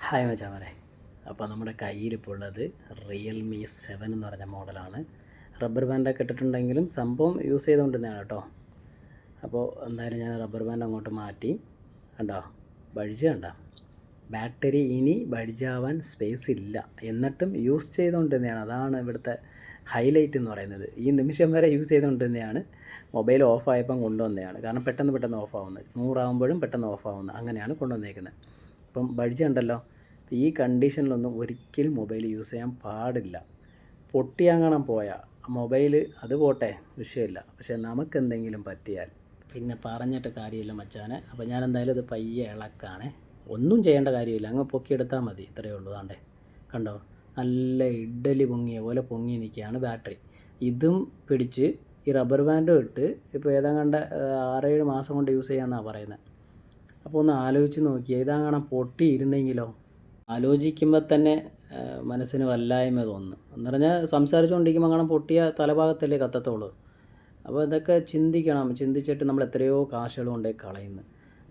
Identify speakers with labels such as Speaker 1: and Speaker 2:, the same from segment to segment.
Speaker 1: Hi മച്ചാമരെ അപ്പോൾ നമ്മുടെ കയ്യിലിപ്പോൾ ഉള്ളത് റിയൽമി സെവൻ എന്ന് പറഞ്ഞ മോഡലാണ്. റബ്ബർ ബാൻഡൊക്കെ ഇട്ടിട്ടുണ്ടെങ്കിലും സംഭവം യൂസ് ചെയ്തുകൊണ്ടിരുന്നതാണ് കേട്ടോ. അപ്പോൾ എന്തായാലും ഞാൻ റബ്ബർ ബാൻഡ് അങ്ങോട്ട് മാറ്റി. കണ്ടോ? ബഡ്ജ് കണ്ടോ? ബാറ്ററി ഇനി ബഡ്ജാവാൻ സ്പേസ് ഇല്ല. എന്നിട്ടും യൂസ് ചെയ്തുകൊണ്ടിരുന്നതാണ്. അതാണ് ഇവിടുത്തെ ഹൈലൈറ്റ് എന്ന് പറയുന്നത്. ഈ നിമിഷം വരെ യൂസ് ചെയ്തുകൊണ്ടിരുന്നതാണ്. മൊബൈൽ ഓഫ് കൊണ്ടുവന്നതാണ്. കാരണം പെട്ടെന്ന് പെട്ടെന്ന് ഓഫ് ആവുന്നത്. നൂറാകുമ്പോഴും പെട്ടെന്ന് ഓഫ് ആവുന്നത്. അങ്ങനെയാണ് കൊണ്ടുവന്നേക്കുന്നത്. ഇപ്പം ബഡ്ജ് ഉണ്ടല്ലോ. ഈ കണ്ടീഷനിലൊന്നും ഒരിക്കലും മൊബൈൽ യൂസ് ചെയ്യാൻ പാടില്ല. പൊട്ടിയാങ്ങണം പോയാൽ മൊബൈൽ അത് പോട്ടെ വിഷയമില്ല. പക്ഷേ നമുക്ക് എന്തെങ്കിലും പറ്റിയാൽ. പിന്നെ പറഞ്ഞിട്ട് കാര്യമില്ല മച്ചാനെ. അപ്പോൾ ഞാൻ എന്തായാലും ഇത് പയ്യെ ഇളക്കാണേ. ഒന്നും ചെയ്യേണ്ട കാര്യമില്ല. അങ്ങ് പൊക്കിയെടുത്താൽ മതി. ഇത്രയേ ഉള്ളൂ. താണ്ടേ കണ്ടോ? നല്ല ഇഡ്ഡലി പൊങ്ങിയ പോലെ പൊങ്ങി നിൽക്കുകയാണ് ബാറ്ററി. ഇതും പിടിച്ച് ഈ റബ്ബർ ബാൻഡും ഇട്ട് ഇപ്പോൾ ഏതാണ്ട് ആറേഴ് മാസം കൊണ്ട് യൂസ് ചെയ്യാമെന്നാണ് പറയുന്നത് അപ്പോൾ ഒന്ന് ആലോചിച്ച് നോക്കിയാൽ ഇതങ്ങനെ പൊട്ടിയിരുന്നെങ്കിലോ? ആലോചിക്കുമ്പോൾ തന്നെ മനസ്സിന് വല്ലായ്മ തോന്നുന്നു. എന്ന് പറഞ്ഞാൽ സംസാരിച്ചുകൊണ്ടിരിക്കുമ്പോൾ അങ്ങനെ പൊട്ടിയ തലഭാഗത്തല്ലേ കത്തത്തുള്ളൂ. അപ്പോൾ ഇതൊക്കെ ചിന്തിക്കണം. ചിന്തിച്ചിട്ട് നമ്മൾ എത്രയോ കാശുകൾ കൊണ്ടേ കളയുന്നു.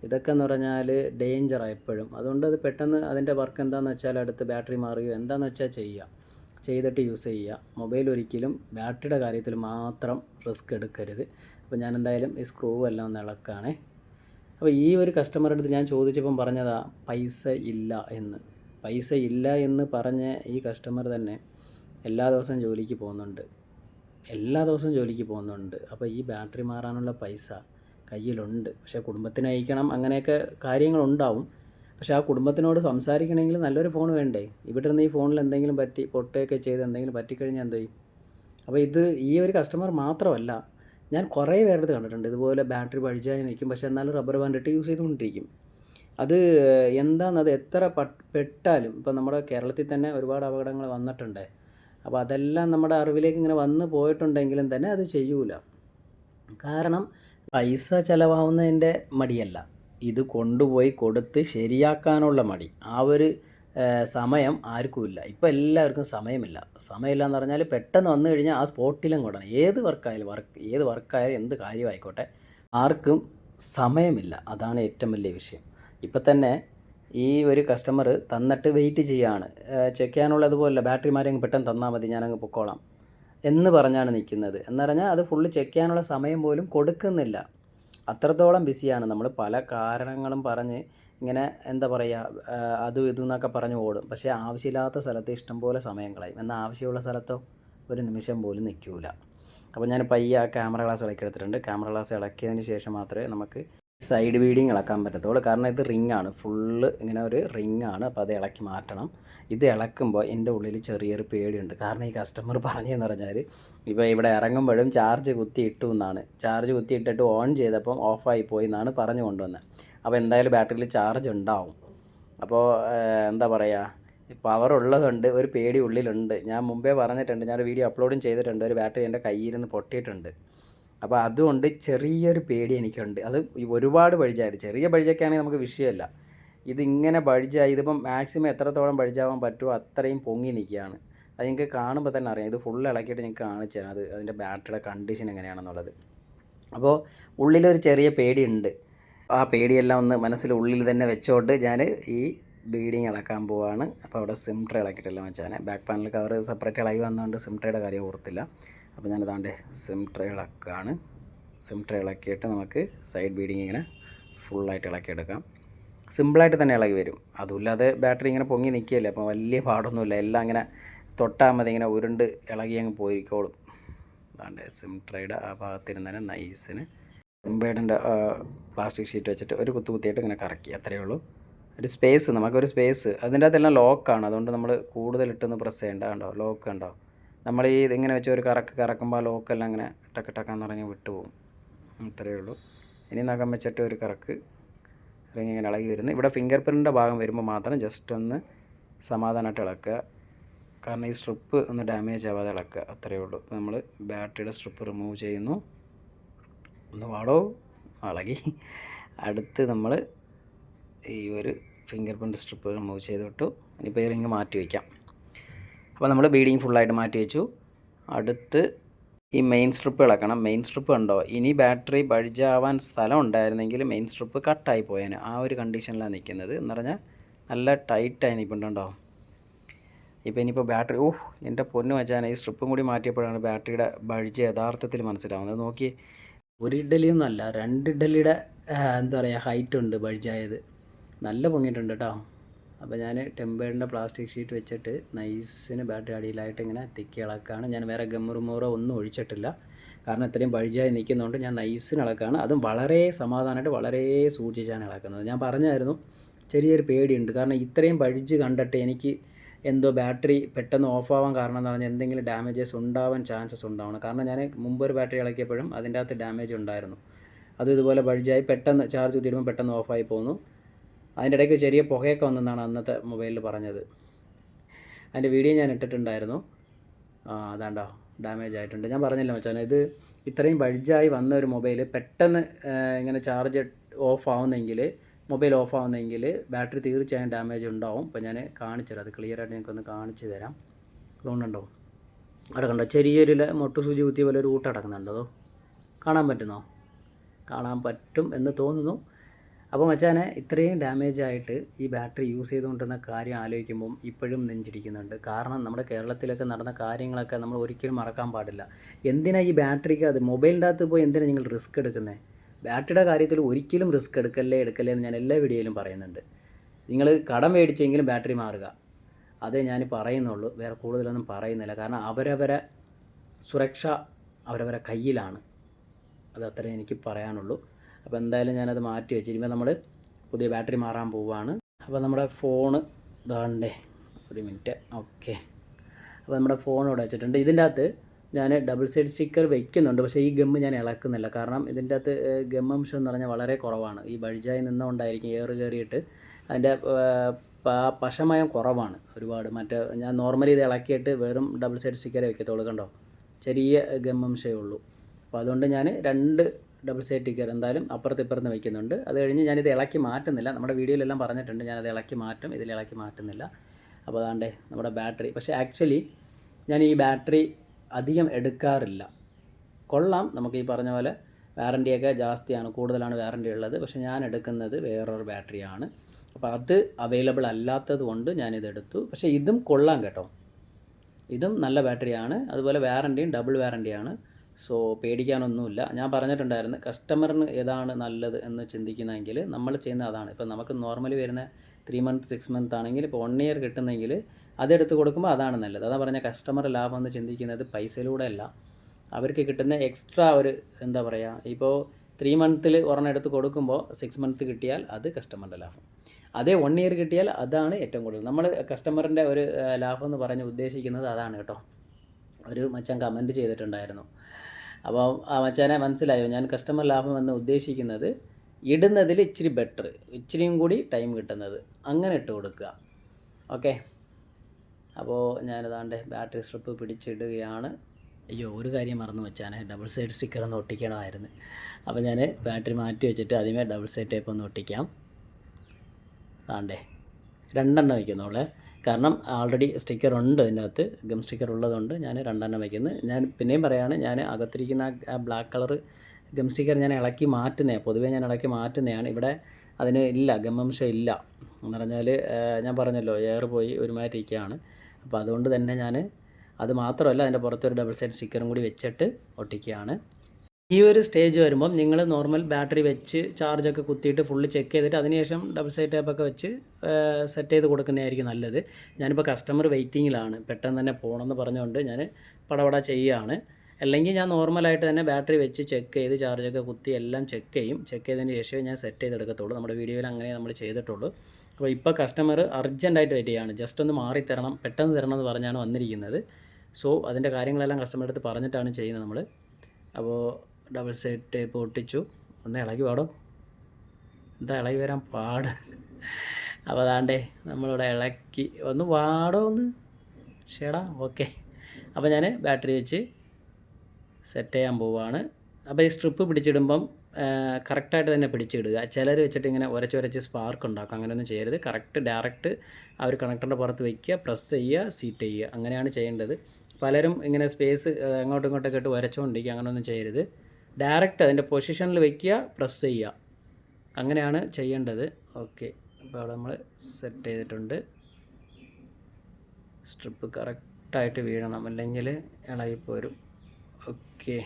Speaker 1: ഇതൊക്കെ എന്ന് പറഞ്ഞാൽ ഡേഞ്ചറാണ് എപ്പോഴും. അതുകൊണ്ട് അത് പെട്ടെന്ന് അതിന്റെ വർക്ക് എന്താണെന്ന് വെച്ചാൽ അടുത്ത് ബാറ്ററി മാറുകയോ എന്താണെന്ന് വെച്ചാൽ ചെയ്യുക ചെയ്തിട്ട് യൂസ് ചെയ്യുക മൊബൈൽ ഒരിക്കലും ബാറ്ററിയുടെ കാര്യത്തിൽ മാത്രം റിസ്ക് എടുക്കരുത്. അപ്പോൾ ഞാൻ എന്തായാലും ഈ സ്ക്രൂ എല്ലാം ഒന്ന് ഇളക്കുകയാണേ. അപ്പോൾ ഈ ഒരു കസ്റ്റമറുടെ അടുത്ത് ഞാൻ ചോദിച്ചപ്പം പറഞ്ഞതാ പൈസ ഇല്ല എന്ന്. പൈസ ഇല്ല എന്ന് പറഞ്ഞ ഈ കസ്റ്റമർ തന്നെ എല്ലാ ദിവസവും ജോലിക്ക് പോകുന്നുണ്ട്. എല്ലാ ദിവസവും ജോലിക്ക് പോകുന്നുണ്ട്. അപ്പോൾ ഈ ബാറ്ററി മാറാനുള്ള പൈസ കയ്യിലുണ്ട്. പക്ഷേ കുടുംബത്തിന് അയക്കണം അങ്ങനെയൊക്കെ കാര്യങ്ങളുണ്ടാവും. പക്ഷേ ആ കുടുംബത്തിനോട് സംസാരിക്കണമെങ്കിൽ നല്ലൊരു ഫോൺ വേണ്ടേ? ഇവിടെ നിന്ന് ഈ ഫോണിൽ എന്തെങ്കിലും പറ്റി പൊട്ടയൊക്കെ ചെയ്ത് എന്തെങ്കിലും പറ്റിക്കഴിഞ്ഞാൽ എന്തോ അപ്പോൾ ഇത് ഈ ഒരു കസ്റ്റമർ മാത്രമല്ല ഞാൻ കുറേ പേരുടെ കണ്ടിട്ടുണ്ട്. ഇതുപോലെ ബാറ്ററി പഴിച്ചായി നിൽക്കും. പക്ഷേ എന്നാലും റബ്ബർ ബാൻഡ് ഇട്ട് യൂസ് ചെയ്തുകൊണ്ടിരിക്കും. അത് എന്താണെന്നത് എത്ര പെട്ടാലും ഇപ്പം നമ്മുടെ കേരളത്തിൽ തന്നെ ഒരുപാട് അപകടങ്ങൾ വന്നിട്ടുണ്ട്. അപ്പോൾ അതെല്ലാം നമ്മുടെ അറിവിലേക്ക് ഇങ്ങനെ വന്ന് പോയിട്ടുണ്ടെങ്കിലും തന്നെ അത് ചെയ്യൂല. കാരണം പൈസ ചിലവാവുന്നതിന്റെ മടിയല്ല. ഇത് കൊണ്ടുപോയി കൊടുത്ത് ശരിയാക്കാനുള്ള മടി. ആ ഒരു സമയം ആർക്കുമില്ല ഇപ്പോൾ എല്ലാവർക്കും സമയമില്ല. സമയമില്ല എന്ന് പറഞ്ഞാൽ പെട്ടെന്ന് വന്നു കഴിഞ്ഞാൽ ആ സ്പോട്ടിലും കൊണ്ടണം ഏത് വർക്കായാലും വർക്ക് ഏത് വർക്കായാലും എന്ത് കാര്യമായിക്കോട്ടെ ആർക്കും സമയമില്ല. അതാണ് ഏറ്റവും വലിയ വിഷയം. ഇപ്പം തന്നെ ഈ ഒരു കസ്റ്റമർ തന്നിട്ട് വെയിറ്റ് ചെയ്യുകയാണ് ചെക്ക് ചെയ്യാനുള്ളത് പോലല്ല. ബാറ്ററി മാറി അങ്ങ് പെട്ടെന്ന് തന്നാൽ മതി ഞാനങ്ങ് പൊക്കോളാം എന്ന് പറഞ്ഞാണ് നിൽക്കുന്നത് എന്ന് പറഞ്ഞാൽ അത് ഫുള്ള് ചെക്ക് ചെയ്യാനുള്ള സമയം പോലും കൊടുക്കുന്നില്ല. അത്രത്തോളം ബിസിയാണ് നമ്മൾ പല കാരണങ്ങളും പറഞ്ഞ് ഇങ്ങനെ എന്താ പറയുക അതും ഇതും എന്നൊക്കെ പറഞ്ഞ് ഓടും. പക്ഷേ ആവശ്യമില്ലാത്ത സ്ഥലത്ത് ഇഷ്ടംപോലെ സമയം കളയും. എന്നാൽ ആവശ്യമുള്ള സ്ഥലത്തോ ഒരു നിമിഷം പോലും നിൽക്കൂല. അപ്പോൾ ഞാൻ പയ്യെ ക്യാമറ ഗ്ലാസ് ഇളക്കി എടുത്തിട്ടുണ്ട്. ക്യാമറ ഗ്ലാസ് ഇളക്കിയതിന് ശേഷം മാത്രമേ നമുക്ക് സൈഡ് ബീഡിങ് ഇളക്കാൻ പറ്റത്തുള്ളൂ. കാരണം ഇത് റിംഗ് ആണ്. ഫുള്ള് ഇങ്ങനെ ഒരു റിംഗ് ആണ്. അപ്പോൾ അത് ഇളക്കി മാറ്റണം. ഇത് ഇളക്കുമ്പോൾ എന്റെ ഉള്ളിൽ ചെറിയൊരു പേടിയുണ്ട്. കാരണം ഈ കസ്റ്റമർ പറഞ്ഞതെന്ന് പറഞ്ഞാൽ ഇപ്പോൾ ഇവിടെ ഇറങ്ങുമ്പോഴും ചാർജ് കുത്തി ഇട്ടു എന്നാണ്. ചാർജ് കുത്തി ഇട്ടിട്ട് ഓൺ ചെയ്തപ്പം ഓഫായി പോയി എന്നാണ് പറഞ്ഞു കൊണ്ടുവന്നത്. അപ്പോൾ എന്തായാലും ബാറ്ററിയിൽ ചാർജ് ഉണ്ടാവും. അപ്പോൾ എന്താ പറയുക പവർ ഉള്ളതുണ്ട് ഒരു പേടി ഉള്ളിലുണ്ട്. ഞാൻ മുമ്പേ പറഞ്ഞിട്ടുണ്ട് ഞാനൊരു വീഡിയോ അപ്ലോഡും ചെയ്തിട്ടുണ്ട് ഒരു ബാറ്ററി എന്റെ കയ്യിൽ നിന്ന് പൊട്ടിയിട്ടുണ്ട്. അപ്പോൾ അതുകൊണ്ട് ചെറിയൊരു പേടി എനിക്കുണ്ട്. അത് ഒരുപാട് ബഴിജായത് ചെറിയ ബഴിജൊക്കെ ആണെങ്കിൽ നമുക്ക് വിഷയമല്ല. ഇതിങ്ങനെ ബഴിജായി ഇതിപ്പം മാക്സിമം എത്രത്തോളം ബഴിജാവാൻ പറ്റുമോ അത്രയും പൊങ്ങി നിൽക്കുകയാണ്. അത് നിങ്ങൾക്ക് കാണുമ്പോൾ തന്നെ അറിയാം ഇത് ഫുൾ ഇളക്കിയിട്ട് നിങ്ങൾക്ക് കാണിച്ചു തരാം. അത് അതിന്റെ ബാറ്ററിയുടെ കണ്ടീഷൻ എങ്ങനെയാണെന്നുള്ളത്. അപ്പോൾ ഉള്ളിലൊരു ചെറിയ പേടിയുണ്ട്. ആ പേടിയെല്ലാം ഒന്ന് മനസ്സിൽ ഉള്ളിൽ തന്നെ വെച്ചോണ്ട് ഞാൻ ഈ ബീഡിങ് ഇളക്കാൻ പോവാണ്. അപ്പോൾ അവിടെ സിം ട്രേ ഇളക്കിയിട്ടില്ല വെച്ചാൽ ബാക്ക് പാനൽ കവർ സെപ്പറേറ്റ് ഇളകി വന്നതുകൊണ്ട് സിം ട്രേയുടെ കാര്യം ഓർത്തില്ല. അപ്പോൾ ഞാൻ ഇതാണ്ട് സിം ട്രേ ഇളക്കുകയാണ് സിം ട്രേ ഇളക്കിയിട്ട് നമുക്ക് സൈഡ് ബീഡിങ് ഇങ്ങനെ ഫുള്ളായിട്ട് ഇളക്കിയെടുക്കാം. സിമ്പിളായിട്ട് തന്നെ ഇളകി വരും. അതുമില്ലാതെ ബാറ്ററി ഇങ്ങനെ പൊങ്ങി നിൽക്കുകയല്ലേ അപ്പോൾ വലിയ പാടൊന്നുമില്ല. എല്ലാം ഇങ്ങനെ തൊട്ടാൽ മതി. ഇങ്ങനെ ഉരുണ്ട് ഇളകി അങ്ങ് പോയിക്കോളും അതാണ്ട് സിം ട്രേയുടെ ആ തന്നെ നൈസിന് ഇമ്പേഡിന്റെ പ്ലാസ്റ്റിക് ഷീറ്റ് വെച്ചിട്ട് ഒരു കുത്തു കുത്തിയിട്ട് ഇങ്ങനെ കറക്കി അത്രയേ ഉള്ളൂ. ഒരു സ്പേസ് നമുക്കൊരു സ്പേസ്. അതിന്റെ അകത്തെല്ലാം ലോക്കാണ്. അതുകൊണ്ട് നമ്മൾ കൂടുതൽ ഇട്ടൊന്ന് പ്രസ് ചെയ്യേണ്ട കണ്ടോ? ലോക്ക് കണ്ടോ? നമ്മൾ ഈ ഇതിങ്ങനെ വെച്ച് ഒരു കറക്ക് കറക്കുമ്പോൾ ആ ലോക്കെല്ലാം ഇങ്ങനെ ടക്ക് ടക്കാന്ന് പറഞ്ഞ് വിട്ടുപോകും അത്രയേ ഉള്ളൂ. ഇനി നഖം വെച്ചിട്ട് ഒരു കറക്ക് ഇറങ്ങി ഇങ്ങനെ ഇളകി വരുന്നു. ഇവിടെ ഫിംഗർ പ്രിന്റിന്റെ ഭാഗം വരുമ്പോൾ മാത്രം ജസ്റ്റ് ഒന്ന് സമാധാനമായിട്ട് ഇളക്കുക. കാരണം ഈ സ്ട്രിപ്പ് ഒന്ന് ഡാമേജ് ആവാതെ ഇളക്കുക. അത്രയേ ഉള്ളൂ. നമ്മൾ ബാറ്ററിയുടെ സ്ട്രിപ്പ് റിമൂവ് ചെയ്യുന്നു. ഒന്ന് വാടോ ഇളകി അടുത്ത് നമ്മൾ ഈ ഒരു ഫിംഗർ പ്രിന്റ് സ്ട്രിപ്പ് റിമൂവ് ചെയ്ത് വിട്ടു. ഇനിയിപ്പോൾ ഈ മാറ്റി വയ്ക്കാം അപ്പോൾ നമ്മൾ ബീഡിങ് ഫുള്ളായിട്ട് മാറ്റി വെച്ചു. അടുത്ത് ഈ മെയിൻ സ്ട്രിപ്പ് ഇളക്കണം. മെയിൻ സ്ട്രിപ്പ് ഉണ്ടോ ഇനി ബാറ്ററി ബൾജാവാൻ സ്ഥലം ഉണ്ടായിരുന്നെങ്കിൽ മെയിൻ സ്ട്രിപ്പ് കട്ടായി പോയേനെ. ആ ഒരു കണ്ടീഷനിലാണ് നിൽക്കുന്നത് എന്ന് പറഞ്ഞാൽ നല്ല ടൈറ്റായി നിൽപ്പുണ്ടോ ഇപ്പോൾ ഇനിയിപ്പോൾ ബാറ്ററി ഓഹ് എന്റെ പൊന്നു വെച്ചാൽ ഈ സ്ട്രിപ്പും കൂടി മാറ്റിയപ്പോഴാണ് ബാറ്ററിയുടെ ബൾജ് യഥാർത്ഥത്തിൽ മനസ്സിലാവുന്നത്. നോക്കി ഒരു ഇഡ്ഡലിയൊന്നുമല്ല രണ്ട് ഇഡ്ഡലിയുടെ എന്താ പറയുക ഹൈറ്റ് ഉണ്ട് ബൾജായത്. നല്ല പൊങ്ങിയിട്ടുണ്ട് കേട്ടോ അപ്പോൾ ഞാൻ ടെമ്പേറിന്റെ പ്ലാസ്റ്റിക് ഷീറ്റ് വെച്ചിട്ട് നൈസിന് ബാറ്ററി അടിയിലായിട്ട് ഇങ്ങനെ തിക്കി ഇളക്കാണ്. ഞാൻ വേറെ ഗമ്മുറുമോറോ ഒന്നും ഒഴിച്ചിട്ടില്ല. കാരണം ഇത്രയും ബൾജായി നിൽക്കുന്നതുകൊണ്ട് ഞാൻ നൈസിന് ഇളക്കാണ്. അതും വളരെ സമാധാനമായിട്ട് വളരെ സൂക്ഷിച്ചാണ് ഇളക്കുന്നത്. ഞാൻ പറഞ്ഞായിരുന്നു ചെറിയൊരു പേടിയുണ്ട്. കാരണം ഇത്രയും ബൾജ് കണ്ടിട്ട് എനിക്ക് എന്തോ ബാറ്ററി പെട്ടെന്ന് ഓഫ് ആവാൻ കാരണം എന്ന് പറഞ്ഞാൽ എന്തെങ്കിലും ഡാമേജസ് ഉണ്ടാവാൻ ചാൻസസ് ഉണ്ടാവണം. കാരണം ഞാൻ മുമ്പ് ഒരു ബാറ്ററി ഇളക്കിയപ്പോഴും അതിന്റെ അകത്ത് ഡാമേജ് ഉണ്ടായിരുന്നു. അത് ഇതുപോലെ ബഡ്ജായി പെട്ടെന്ന് ചാർജ് കുത്തിയിടുമ്പോൾ പെട്ടെന്ന് ഓഫായി പോകുന്നു അതിന്റെ ഇടയ്ക്ക് ചെറിയ പുകയൊക്കെ വന്നെന്നാണ് അന്നത്തെ മൊബൈലിൽ പറഞ്ഞത്. അതിന്റെ വീഡിയോ ഞാൻ ഇട്ടിട്ടുണ്ടായിരുന്നു. അതാണ്ടോ ഡാമേജ് ആയിട്ടുണ്ട്. ഞാൻ പറഞ്ഞില്ല മച്ചാൻ ഇത് ഇത്രയും ബഡ്ജായി വന്ന ഒരു മൊബൈൽ പെട്ടെന്ന് ഇങ്ങനെ ചാർജ് ഓഫ് ആവുന്നെങ്കിൽ മൊബൈൽ ഓഫ് ആവുന്നെങ്കിൽ ബാറ്ററി തീർച്ചയായും ഡാമേജ് ഉണ്ടാവും. അപ്പോൾ ഞാൻ കാണിച്ചു തരാം. അത് ക്ലിയർ ആയിട്ട് നിങ്ങൾക്കൊന്ന് കാണിച്ചു തരാം. അതുകൊണ്ടുണ്ടോ അവിടെ കണ്ടോ? ചെറിയൊരു മൊട്ടു സൂചി കുത്തിയ പോലെ ഒരു ഊട്ട അടക്കുന്നുണ്ടോ അതോ? കാണാൻ പറ്റുന്നോ? കാണാൻ പറ്റും എന്ന് തോന്നുന്നു. അപ്പോൾ മച്ചാനെ ഇത്രയും ഡാമേജ് ആയിട്ട് ഈ ബാറ്ററി യൂസ് ചെയ്തുകൊണ്ടിരുന്ന കാര്യം ആലോചിക്കുമ്പം ഇപ്പോഴും നെഞ്ചിരിക്കുന്നുണ്ട് കാരണം നമ്മുടെ കേരളത്തിലൊക്കെ നടന്ന കാര്യങ്ങളൊക്കെ നമ്മൾ ഒരിക്കലും മറക്കാൻ പാടില്ല. എന്തിനാണ് ഈ ബാറ്ററിക്ക് അത്? മൊബൈലിന്റെ അകത്ത് പോയി എന്തിനാണ് നിങ്ങൾ റിസ്ക് എടുക്കുന്നത് ബാറ്ററിയുടെ കാര്യത്തിൽ ഒരിക്കലും റിസ്ക് എടുക്കല്ലേ എടുക്കല്ലേ എന്ന് ഞാൻ എല്ലാ വീഡിയോയിലും പറയുന്നുണ്ട്. നിങ്ങൾ കടം മേടിച്ചെങ്കിലും ബാറ്ററി മാറുക. അതേ ഞാൻ പറയുന്നുള്ളൂ വേറെ കൂടുതലൊന്നും പറയുന്നില്ല. കാരണം അവരവരെ സുരക്ഷ അവരവരെ കയ്യിലാണ്. അത് അത്രേ എനിക്ക് പറയാനുള്ളൂ. അപ്പോൾ എന്തായാലും ഞാനത് മാറ്റി വെച്ചിരിക്കുമ്പോൾ നമ്മൾ പുതിയ ബാറ്ററി മാറാൻ പോവുകയാണ്. അപ്പോൾ നമ്മുടെ ഫോണ് ഇതാണ്ടേ ഒരു മിനിറ്റ്. ഓക്കെ. അപ്പോൾ നമ്മുടെ ഫോൺ ഇവിടെ വെച്ചിട്ടുണ്ട്. ഇതിന്റെ അകത്ത് ഞാൻ ഡബിൾ സൈഡ് സ്റ്റിക്കർ വെക്കുന്നുണ്ട്. പക്ഷേ ഈ ഗമ്മ് ഞാൻ ഇളക്കുന്നില്ല. കാരണം ഇതിന്റെ അകത്ത് ഗമ്മംശം എന്ന് പറഞ്ഞാൽ വളരെ കുറവാണ്. ഈ ബൾജായി നിന്നുകൊണ്ടായിരിക്കും ഏറ് കയറിയിട്ട് അതിന്റെ പശമയം കുറവാണ് ഒരുപാട്. മറ്റേ ഞാൻ നോർമലി ഇത് ഇളക്കിയിട്ട് വെറും ഡബിൾ സൈഡ് സ്റ്റിക്കറേ വെക്കത്തുള്ളൂ. കണ്ടോ? ചെറിയ ഗമ്മംശേ ഉള്ളൂ. അപ്പോൾ അതുകൊണ്ട് ഞാൻ രണ്ട് ഡബിൾ സൈഡ് സ്റ്റിക്കർ എന്തായാലും അപ്പുറത്ത് ഇപ്പുറത്ത് വെക്കുന്നുണ്ട്. അത് കഴിഞ്ഞ് ഞാനിത് ഇളക്കി മാറ്റുന്നില്ല. നമ്മുടെ വീഡിയോയിലെല്ലാം പറഞ്ഞിട്ടുണ്ട്. ഞാനത് ഇളക്കി മാറ്റും. ഇതിൽ ഇളക്കി മാറ്റുന്നില്ല. അപ്പോൾ അതാണ്ടേ നമ്മുടെ ബാറ്ററി. പക്ഷേ ആക്ച്വലി ഞാൻ ഈ ബാറ്ററി അധികം എടുക്കാറില്ല. കൊള്ളാം നമുക്ക് ഈ പറഞ്ഞ പോലെ വാറന്റിയൊക്കെ ജാസ്തിയാണ് കൂടുതലാണ് വാറന്റി ഉള്ളത്. പക്ഷേ ഞാൻ എടുക്കുന്നത് വേറൊരു ബാറ്ററിയാണ്. അപ്പോൾ അത് അവൈലബിൾ അല്ലാത്തത് കൊണ്ട് ഞാനിതെടുത്തു പക്ഷേ ഇതും കൊള്ളാം കേട്ടോ. ഇതും നല്ല ബാറ്ററിയാണ്. അതുപോലെ വാറന്റിയും ഡബിൾ വാറന്റിയാണ് സോ പേടിക്കാനൊന്നുമില്ല. ഞാൻ പറഞ്ഞിട്ടുണ്ടായിരുന്നു കസ്റ്റമറിന് ഏതാണ് നല്ലത് എന്ന് ചിന്തിക്കുന്നതെങ്കിൽ നമ്മൾ ചെയ്യുന്ന അതാണ്. ഇപ്പോൾ നമുക്ക് നോർമലി വരുന്ന ത്രീ മന്ത് സിക്സ് മന്ത് ആണെങ്കിൽ ഇപ്പോൾ വൺ ഇയർ കിട്ടുന്നെങ്കിൽ അതെടുത്ത് കൊടുക്കുമ്പോൾ അതാണ് നല്ലത്. അതാ പറഞ്ഞ കസ്റ്റമർ ലാഭം എന്ന് ചിന്തിക്കുന്നത് പൈസയിലൂടെ അല്ല അവർക്ക് കിട്ടുന്ന എക്സ്ട്രാ ഒരു എന്താ പറയുക ഇപ്പോൾ ത്രീ മന്തിൽ ഒരെണ്ണം എടുത്ത് കൊടുക്കുമ്പോൾ സിക്സ് മന്ത് കിട്ടിയാൽ അത് കസ്റ്റമറിന്റെ ലാഭം. അതേ വൺ ഇയർ കിട്ടിയാൽ അതാണ് ഏറ്റവും കൂടുതൽ. നമ്മൾ കസ്റ്റമറിന്റെ ഒരു ലാഭം എന്ന് പറഞ്ഞ് ഉദ്ദേശിക്കുന്നത് അതാണ് കേട്ടോ. ഒരു മച്ചാൻ കമന്റ് ചെയ്തിട്ടുണ്ടായിരുന്നു. അപ്പോൾ ആ മച്ചാനെ മനസ്സിലായോ? ഞാൻ കസ്റ്റമർ ലാഭം എന്ന് ഉദ്ദേശിക്കുന്നത് ഇടുന്നതിൽ ഇച്ചിരി ബെറ്റർ ഇച്ചിരിയും കൂടി ടൈം കിട്ടുന്നത്. അങ്ങനെ ഇട്ട് കൊടുക്കുക. ഓക്കെ അപ്പോൾ ഞാനതാണ്ട് ബാറ്ററി സ്ട്രിപ്പ് പിടിച്ചിടുകയാണ്. അയ്യോ ഒരു കാര്യം മറന്നു വെച്ചാണ് ഡബിൾ സൈഡ് സ്റ്റിക്കർ ഒന്ന് ഒട്ടിക്കണമായിരുന്നു. അപ്പോൾ ഞാൻ ബാറ്ററി മാറ്റി വെച്ചിട്ട് ആദ്യമേ ഡബിൾ സൈഡ് ടേപ്പ് ഒന്ന് ഒട്ടിക്കാം. ആണ്ടേ രണ്ടെണ്ണം വയ്ക്കുന്നുള്ളേ കാരണം ആൾറെഡി സ്റ്റിക്കർ ഉണ്ട് അതിന്റെ അകത്ത് ഗം സ്റ്റിക്കർ ഉള്ളതുകൊണ്ട് ഞാൻ രണ്ടെണ്ണം വയ്ക്കുന്നു ഞാൻ പിന്നെയും പറയാണ് ഞാൻ അകത്തിരിക്കുന്ന ആ ബ്ലാക്ക് കളർ ഗം സ്റ്റിക്കർ ഞാൻ ഇളക്കി മാറ്റുന്നതാണ് പൊതുവേ ഞാൻ ഇളക്കി മാറ്റുന്നതാണ് ഇവിടെ അതിന് ഇല്ല ഗമംശം ഇല്ല. എന്ന് പറഞ്ഞാൽ ഞാൻ പറഞ്ഞല്ലോ എയർ പോയി ഒരുമാതിരി ഇരിക്കുകയാണ്. അപ്പോൾ അതുകൊണ്ട് തന്നെ ഞാൻ അത് മാത്രമല്ല അതിന്റെ പുറത്തൊരു ഡബിൾ സൈഡ് സ്റ്റിക്കറും കൂടി വെച്ചിട്ട് ഒട്ടിക്കുകയാണ്. ഈ ഒരു സ്റ്റേജ് വരുമ്പം നിങ്ങൾ നോർമൽ ബാറ്ററി വെച്ച് ചാർജൊക്കെ കുത്തിയിട്ട് ഫുള്ള് ചെക്ക് ചെയ്തിട്ട് അതിനുശേഷം ഡബിൾ സൈഡ് ടേപ്പൊക്കെ വെച്ച് സെറ്റ് ചെയ്ത് കൊടുക്കുന്നതായിരിക്കും നല്ലത്. ഞാനിപ്പോൾ കസ്റ്റമർ വെയിറ്റിങ്ങിലാണ് പെട്ടെന്ന് തന്നെ പോകണമെന്ന് പറഞ്ഞുകൊണ്ട് ഞാൻ പടപട ചെയ്യുകയാണ് അല്ലെങ്കിൽ ഞാൻ നോർമലായിട്ട് തന്നെ ബാറ്ററി വെച്ച് ചെക്ക് ചെയ്ത് ചാർജൊക്കെ കുത്തി എല്ലാം ചെക്ക് ചെയ്യും. ചെക്ക് ചെയ്തതിന് ശേഷമേ ഞാൻ സെറ്റ് ചെയ്തെടുക്കത്തുള്ളൂ. നമ്മുടെ വീഡിയോയിൽ അങ്ങനെ നമ്മൾ ചെയ്തിട്ടുള്ളൂ. അപ്പോൾ ഇപ്പോൾ കസ്റ്റമർ അർജന്റായിട്ട് വെയിറ്റ് ചെയ്യുകയാണ്. ജസ്റ്റ് ഒന്ന് മാറി തരണം പെട്ടെന്ന് തരണം എന്ന് പറഞ്ഞാണ് വന്നിരിക്കുന്നത്. സോ അതിന്റെ കാര്യങ്ങളെല്ലാം കസ്റ്റമറുടെ അടുത്ത് പറഞ്ഞിട്ടാണ് ചെയ്യുന്നത് നമ്മൾ അപ്പോൾ ഡബിൾ സൈഡ് ടേപ്പ് ഒട്ടിച്ചു. ഒന്ന് ഇളകി പാടോ? എന്താ ഇളകി വരാൻ പാട്? അപ്പോൾ അതാണ്ടേ നമ്മളിവിടെ ഇളക്കി. ഒന്ന് വാടോ ഒന്ന്? ഷേടാ ഓക്കെ. അപ്പോൾ ഞാൻ ബാറ്ററി വെച്ച് സെറ്റ് ചെയ്യാൻ പോവാണ്. അപ്പോൾ ഈ സ്ട്രിപ്പ് പിടിച്ചിടുമ്പം കറക്റ്റായിട്ട് തന്നെ പിടിച്ചിടുക. ചിലർ വെച്ചിട്ട് ഇങ്ങനെ ഉരച്ചുരച്ച് സ്പാർക്ക് ഉണ്ടാക്കുക അങ്ങനെയൊന്നും ചെയ്യരുത്. കറക്റ്റ് ഡയറക്റ്റ് ആ ഒരു കണക്ടറിന്റെ പുറത്ത് വയ്ക്കുക പ്രസ് ചെയ്യുക സീറ്റ് ചെയ്യുക. അങ്ങനെയാണ് ചെയ്യേണ്ടത്. പലരും ഇങ്ങനെ സ്പേസ് അങ്ങോട്ടും ഇങ്ങോട്ടൊക്കെ ഇട്ട് ഉരച്ചുകൊണ്ടിരിക്കുക അങ്ങനെയൊന്നും ചെയ്യരുത്. ഡയറക്റ്റ് അതിന്റെ പൊസിഷനിൽ വയ്ക്കുക പ്രസ് ചെയ്യുക. അങ്ങനെയാണ് ചെയ്യേണ്ടത്. ഓക്കെ അപ്പോൾ അവിടെ നമ്മൾ സെറ്റ് ചെയ്തിട്ടുണ്ട്. സ്ട്രിപ്പ് കറക്റ്റായിട്ട് വീഴണം. അല്ലെങ്കിൽ ഇളകിപ്പോരും. ഓക്കെ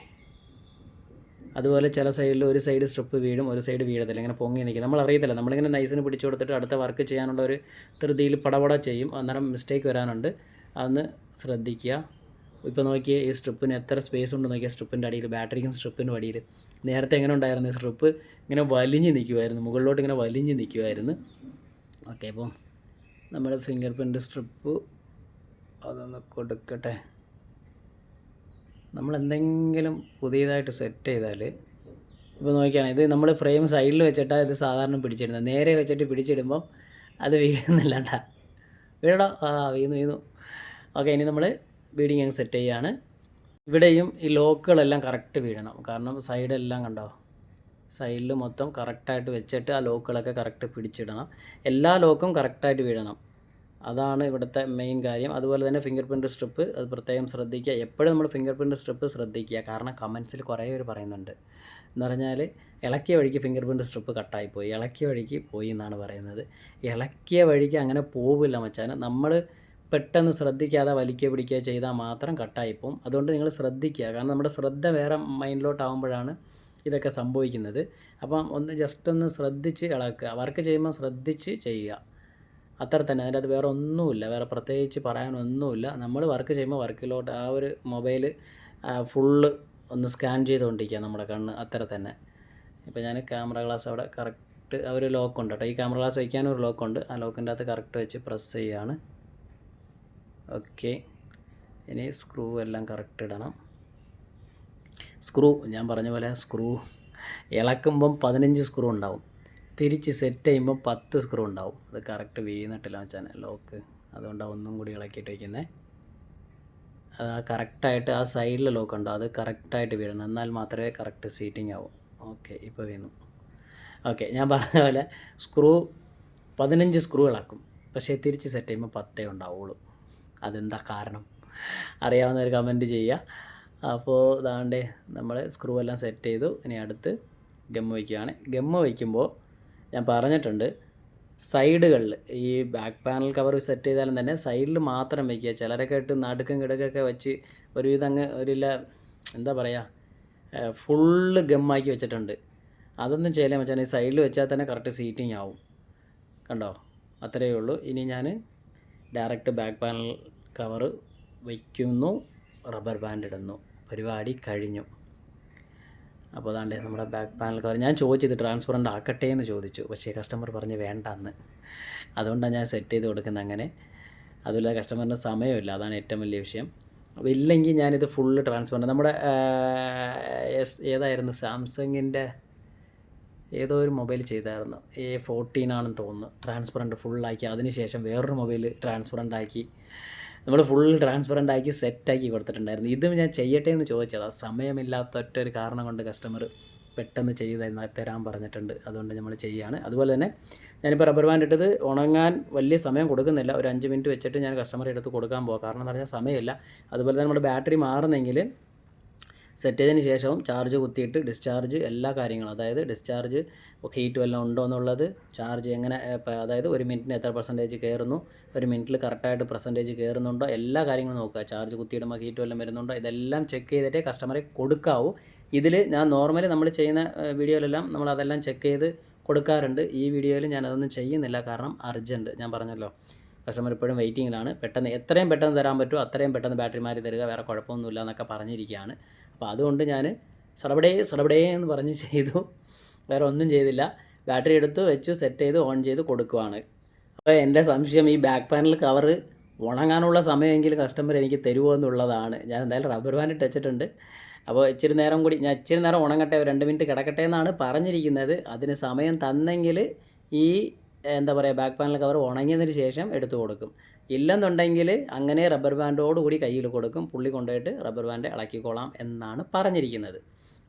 Speaker 1: അതുപോലെ ചില സൈഡിൽ ഒരു സൈഡ് സ്ട്രിപ്പ് വീഴും ഒരു സൈഡ് വീഴത്തില്ല. ഇങ്ങനെ പൊങ്ങി നിൽക്കും. നമ്മൾ അറിയത്തില്ല. നമ്മളിങ്ങനെ നൈസിന് പിടിച്ചു കൊടുത്തിട്ട് അടുത്ത വർക്ക് ചെയ്യാനുള്ള ഒരു ധൃതിയിൽ പടപട ചെയ്യും. അന്നേരം മിസ്റ്റേക്ക് വരാനുണ്ട്. അതൊന്ന് ശ്രദ്ധിക്കുക. ഇപ്പോൾ നോക്കിയേ ഈ സ്ട്രിപ്പിന് എത്ര സ്പേസ് ഉണ്ട് നോക്കിയാൽ സ്ട്രിപ്പിന്റെ അടിയിൽ ബാറ്ററിക്കും സ്ട്രിപ്പിന്റെ അടിയിൽ. നേരത്തെ എങ്ങനെ ഉണ്ടായിരുന്നു സ്ട്രിപ്പ് ഇങ്ങനെ വലിഞ്ഞ് നിൽക്കുമായിരുന്നു മുകളിലോട്ട് ഇങ്ങനെ വലിഞ്ഞ് നിൽക്കുമായിരുന്നു ഓക്കെ അപ്പം നമ്മൾ ഫിംഗർ പ്രിന്റ് സ്ട്രിപ്പ് അതൊന്ന് കൊടുക്കട്ടെ. നമ്മൾ എന്തെങ്കിലും പുതിയതായിട്ട് സെറ്റ് ചെയ്താൽ ഇപ്പോൾ നോക്കിയാണ് ഇത് നമ്മൾ ഫ്രെയിം സൈഡിൽ വെച്ചിട്ടാണ് ഇത് സാധാരണ പിടിച്ചിടുന്നത്. നേരെ വെച്ചിട്ട് പിടിച്ചിടുമ്പം അത് വീഴുന്നില്ല കേട്ടാ വീഴടാ ആ വീണു വീണു. ഓക്കെ ഇനി നമ്മൾ ബീഡിങ് അങ്ങ് സെറ്റ് ചെയ്യുകയാണ് ഇവിടെയും ഈ ലോക്കുകളെല്ലാം കറക്റ്റ് വീഴണം. കാരണം സൈഡെല്ലാം കണ്ടോ? സൈഡിൽ മൊത്തം കറക്റ്റായിട്ട് വെച്ചിട്ട് ആ ലോക്കുകളൊക്കെ കറക്റ്റ് പിടിച്ചിടണം. എല്ലാ ലോക്കും കറക്റ്റായിട്ട് വീഴണം. അതാണ് ഇവിടുത്തെ മെയിൻ കാര്യം. അതുപോലെ തന്നെ ഫിംഗർ പ്രിന്റ് സ്ട്രിപ്പ് അത് പ്രത്യേകം ശ്രദ്ധിക്കുക. എപ്പോഴും നമ്മൾ ഫിംഗർ പ്രിന്റ് സ്ട്രിപ്പ് ശ്രദ്ധിക്കുക. കാരണം കമൻസിൽ കുറേ പേര് പറയുന്നുണ്ട്. എന്ന് പറഞ്ഞാൽ ഇളക്കിയ വഴിക്ക് ഫിംഗർ പ്രിന്റ് സ്ട്രിപ്പ് കട്ടായിപ്പോയി ഇളക്കിയ വഴിക്ക് പോയി എന്നാണ് പറയുന്നത്. ഇളക്കിയ വഴിക്ക് അങ്ങനെ പോവില്ല മച്ചാൻ നമ്മൾ പെട്ടെന്ന് ശ്രദ്ധിക്കാതെ വലിക്കുക പിടിക്കുക ചെയ്താൽ മാത്രം കട്ടായിപ്പോവും അതുകൊണ്ട് നിങ്ങൾ ശ്രദ്ധിക്കുക. കാരണം നമ്മുടെ ശ്രദ്ധ വേറെ മൈൻഡിലോട്ടാകുമ്പോഴാണ് ഇതൊക്കെ സംഭവിക്കുന്നത്. അപ്പം ഒന്ന് ജസ്റ്റ് ഒന്ന് ശ്രദ്ധിച്ച് ഇളക്കുക. വർക്ക് ചെയ്യുമ്പോൾ ശ്രദ്ധിച്ച് ചെയ്യുക. അത്ര തന്നെ. അതിന്റെ അത് വേറെ ഒന്നുമില്ല. വേറെ പ്രത്യേകിച്ച് പറയാനൊന്നുമില്ല. നമ്മൾ വർക്ക് ചെയ്യുമ്പോൾ വർക്കിലോട്ട് ആ ഒരു മൊബൈൽ ഫുള്ള് ഒന്ന് സ്കാൻ ചെയ്തുകൊണ്ടിരിക്കുക നമ്മുടെ കണ്ണ് അത്ര തന്നെ. ഇപ്പോൾ ഞാൻ ക്യാമറ ഗ്ലാസ് അവിടെ കറക്റ്റ് ആ ഒരു ലോക്ക് ഉണ്ട് കേട്ടോ ഈ ക്യാമറ ഗ്ലാസ് വയ്ക്കാനും ഒരു ലോക്ക് ഉണ്ട്. ആ ലോക്കിന്റെ അകത്ത് കറക്റ്റ് വെച്ച് പ്രസ് ചെയ്യുകയാണ് ഓക്കെ ഇനി സ്ക്രൂ എല്ലാം കറക്റ്റ് ഇടണം. സ്ക്രൂ ഞാൻ പറഞ്ഞ പോലെ സ്ക്രൂ ഇളക്കുമ്പം പതിനഞ്ച് സ്ക്രൂ ഉണ്ടാവും. തിരിച്ച് സെറ്റ് ചെയ്യുമ്പോൾ പത്ത് സ്ക്രൂ ഉണ്ടാവും. അത് കറക്റ്റ് വീണിട്ടില്ല വെച്ചാൽ ലോക്ക് അതുകൊണ്ടാണ് ഒന്നും കൂടി ഇളക്കിയിട്ട് വയ്ക്കുന്നത് അത് ആ കറക്റ്റായിട്ട് ആ സൈഡിൽ ലോക്ക് ഉണ്ടോ? അത് കറക്റ്റായിട്ട് വീഴണം. എന്നാൽ മാത്രമേ കറക്റ്റ് സീറ്റിംഗ് ആവും. ഓക്കെ ഇപ്പോൾ വീണു. ഓക്കെ ഞാൻ പറഞ്ഞ പോലെ സ്ക്രൂ പതിനഞ്ച് സ്ക്രൂ ഇളക്കും. പക്ഷേ തിരിച്ച് സെറ്റ് ചെയ്യുമ്പോൾ പത്തേ ഉണ്ടാവുള്ളൂ. അതെന്താ കാരണം? അറിയാവുന്നവർ കമന്റ് ചെയ്യുക. അപ്പോൾ ഇതാണ്ടേ നമ്മൾ സ്ക്രൂ എല്ലാം സെറ്റ് ചെയ്തു. ഇനി അടുത്ത് ഗമ്മ് വയ്ക്കുകയാണ്. ഗമ്മ് വയ്ക്കുമ്പോൾ ഞാൻ പറഞ്ഞിട്ടുണ്ട്. സൈഡുകളിൽ ഈ ബാക്ക് പാനൽ കവർ സെറ്റ് ചെയ്താലും തന്നെ സൈഡിൽ മാത്രം വയ്ക്കുക. ചിലരൊക്കെ ഇട്ട് നടുക്കും കിടക്കൊക്കെ വെച്ച് ഒരുവിധം അങ്ങ് ഒരില്ല എന്താ പറയുക ഫുള്ള് ഗമ്മാക്കി വെച്ചിട്ടുണ്ട്. അതൊന്നും ചെയ്യാൻ വെച്ചാൽ ഈ സൈഡിൽ വെച്ചാൽ തന്നെ കറക്റ്റ് സീറ്റിംഗ് ആവും. കണ്ടോ? അത്രയേ ഉള്ളൂ. ഇനി ഞാൻ ഡയറക്റ്റ് ബാക്ക് പാനൽ കവർ വയ്ക്കുന്നു. റബ്ബർ ബാൻഡ് ഇടുന്നു. പരിപാടി കഴിഞ്ഞു. അപ്പോൾ അതാണ്ട് നമ്മുടെ ബാക്ക് പാനൽ കവർ ഞാൻ ചോദിച്ചത് ട്രാൻസ്പെറന്റ് ആക്കട്ടെ എന്ന് ചോദിച്ചു. പക്ഷേ കസ്റ്റമർ പറഞ്ഞ് വേണ്ട എന്ന് അതുകൊണ്ടാണ് ഞാൻ സെറ്റ് ചെയ്ത് കൊടുക്കുന്നത് അങ്ങനെ. അതുമില്ല കസ്റ്റമറിന് സമയമില്ല. അതാണ് ഏറ്റവും വലിയ വിഷയം. അപ്പോൾ ഇല്ലെങ്കിൽ ഞാനിത് ഫുള്ള് ട്രാൻസ്പെറന്റ് നമ്മുടെ എസ് ഏതായിരുന്നു? സാംസങ്ങിന്റെ ഏതോ ഒരു മൊബൈൽ ചെയ്തായിരുന്നു. എ ഫോർട്ടീൻ ആണെന്ന് തോന്നുന്നു. ട്രാൻസ്പെറന്റ് ഫുള്ളാക്കി അതിനുശേഷം വേറൊരു മൊബൈൽ ട്രാൻസ്പെറന്റ് ആക്കി. നമ്മൾ ഫുൾ ട്രാൻസ്പെറന്റ് ആക്കി സെറ്റാക്കി കൊടുത്തിട്ടുണ്ടായിരുന്നു. ഇതും ഞാൻ ചെയ്യട്ടെ എന്ന് ചോദിച്ചതാണ് സമയമില്ലാത്ത ഒറ്റ ഒരു കാരണം കൊണ്ട് കസ്റ്റമർ പെട്ടെന്ന് ചെയ്ത് തരാൻ പറഞ്ഞിട്ടുണ്ട്. അതുകൊണ്ട് നമ്മൾ ചെയ്യുകയാണ് അതുപോലെ തന്നെ ഞാനിപ്പോൾ റബ്ബർ ബാൻഡ് ഇട്ടത് ഉണങ്ങാൻ വലിയ സമയം കൊടുക്കുന്നില്ല. ഒരു അഞ്ച് മിനിറ്റ് വെച്ചിട്ട് ഞാൻ കസ്റ്റമറെ എടുത്ത് കൊടുക്കാൻ പോകാം കാരണം എന്ന് പറഞ്ഞാൽ സമയമില്ല. അതുപോലെ തന്നെ നമ്മുടെ ബാറ്ററി മാറുന്നെങ്കിൽ സെറ്റ് ചെയ്തതിന് ശേഷവും ചാർജ് കുത്തിയിട്ട് ഡിസ്ചാർജ് എല്ലാ കാര്യങ്ങളും അതായത് ഡിസ്ചാർജ് ഹീറ്റ് വല്ലതും ഉണ്ടോ എന്നുള്ളത് ചാർജ് എങ്ങനെ അതായത് ഒരു മിനിറ്റിന് എത്ര പെർസെന്റേജ് കയറുന്നു ഒരു മിനിറ്റിൽ കറക്റ്റായിട്ട് പെർസെന്റേജ് കയറുന്നുണ്ടോ എല്ലാ കാര്യങ്ങളും നോക്കുക. ചാർജ് കുത്തിയിടുമ്പോൾ ഹീറ്റ് വല്ലതും വരുന്നുണ്ടോ ഇതെല്ലാം ചെക്ക് ചെയ്തിട്ടേ കസ്റ്റമറെ കൊടുക്കാവൂ. ഇതിൽ ഞാൻ നോർമലി നമ്മൾ ചെയ്യുന്ന വീഡിയോയിലെല്ലാം നമ്മൾ അതെല്ലാം ചെക്ക് ചെയ്ത് കൊടുക്കാറുണ്ട്. ഈ വീഡിയോയിൽ ഞാൻ അതൊന്നും ചെയ്യുന്നില്ല കാരണം അർജന്റ് ഞാൻ പറഞ്ഞല്ലോ. കസ്റ്റമർ ഇപ്പോഴും വെയിറ്റിങ്ങിലാണ് പെട്ടെന്ന് എത്രയും പെട്ടെന്ന് തരാൻ പറ്റുമോ അത്രയും പെട്ടെന്ന് ബാറ്ററി മാറി തരിക വേറെ കുഴപ്പമൊന്നുമില്ല എന്നൊക്കെ പറഞ്ഞിരിക്കുകയാണ്. അപ്പോൾ അതുകൊണ്ട് ഞാൻ സടപടേ സടപടേ എന്ന് പറഞ്ഞ് ചെയ്തു. വേറെ ഒന്നും ചെയ്തില്ല. ബാറ്ററി എടുത്ത് വെച്ച് സെറ്റ് ചെയ്ത് ഓൺ ചെയ്ത് കൊടുക്കുവാണ്. അപ്പോൾ എന്റെ സംശയം ഈ ബാക്ക് പാനൽ കവർ ഉണങ്ങാനുള്ള സമയമെങ്കിലും കസ്റ്റമർ എനിക്ക് തരുമോ എന്നുള്ളതാണ്. ഞാൻ എന്തായാലും റബ്ബർ ബാൻഡ് വെച്ചിട്ടുണ്ട്. അപ്പോൾ ഇച്ചിരി നേരം കൂടി ഞാൻ ഇച്ചിരി നേരം ഉണങ്ങട്ടെ രണ്ട് മിനിറ്റ് കിടക്കട്ടെ എന്നാണ് പറഞ്ഞിരിക്കുന്നത്. അതിന് സമയം തന്നെങ്കിൽ ഈ എന്താ പറയുക ബാക്ക് പാനൽ കവർ ഉണങ്ങിയതിന് ശേഷം എടുത്തു കൊടുക്കും. ഇല്ലെന്നുണ്ടെങ്കിൽ അങ്ങനെ റബ്ബർ ബാൻഡോടുകൂടി കയ്യിൽ കൊടുക്കും. പുള്ളി കൊണ്ടുപോയിട്ട് റബ്ബർ ബാൻഡ് ഇളക്കിക്കോളാം എന്നാണ് പറഞ്ഞിരിക്കുന്നത്.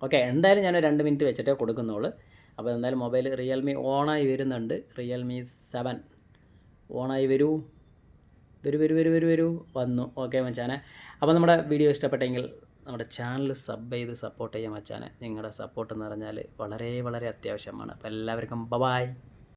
Speaker 1: ഓക്കെ എന്തായാലും ഞാൻ രണ്ട് മിനിറ്റ് വെച്ചിട്ടേ കൊടുക്കുന്നുള്ളൂ. അപ്പോൾ എന്തായാലും മൊബൈൽ റിയൽമി ഓണായി വരുന്നുണ്ട്. റിയൽമി സെവൻ ഓണായി വരൂ. വരൂ വരൂ വരൂ വരൂ വരൂ. വന്നു. ഓക്കെ മച്ചാനെ. അപ്പോൾ നമ്മുടെ വീഡിയോ ഇഷ്ടപ്പെട്ടെങ്കിൽ നമ്മുടെ ചാനൽ സബ് ചെയ്ത് സപ്പോർട്ട് ചെയ്യാൻ മച്ചാനെ. നിങ്ങളുടെ സപ്പോർട്ട് എന്ന് പറഞ്ഞാൽ വളരെ വളരെ അത്യാവശ്യമാണ്. അപ്പോൾ എല്ലാവർക്കും ബബായ്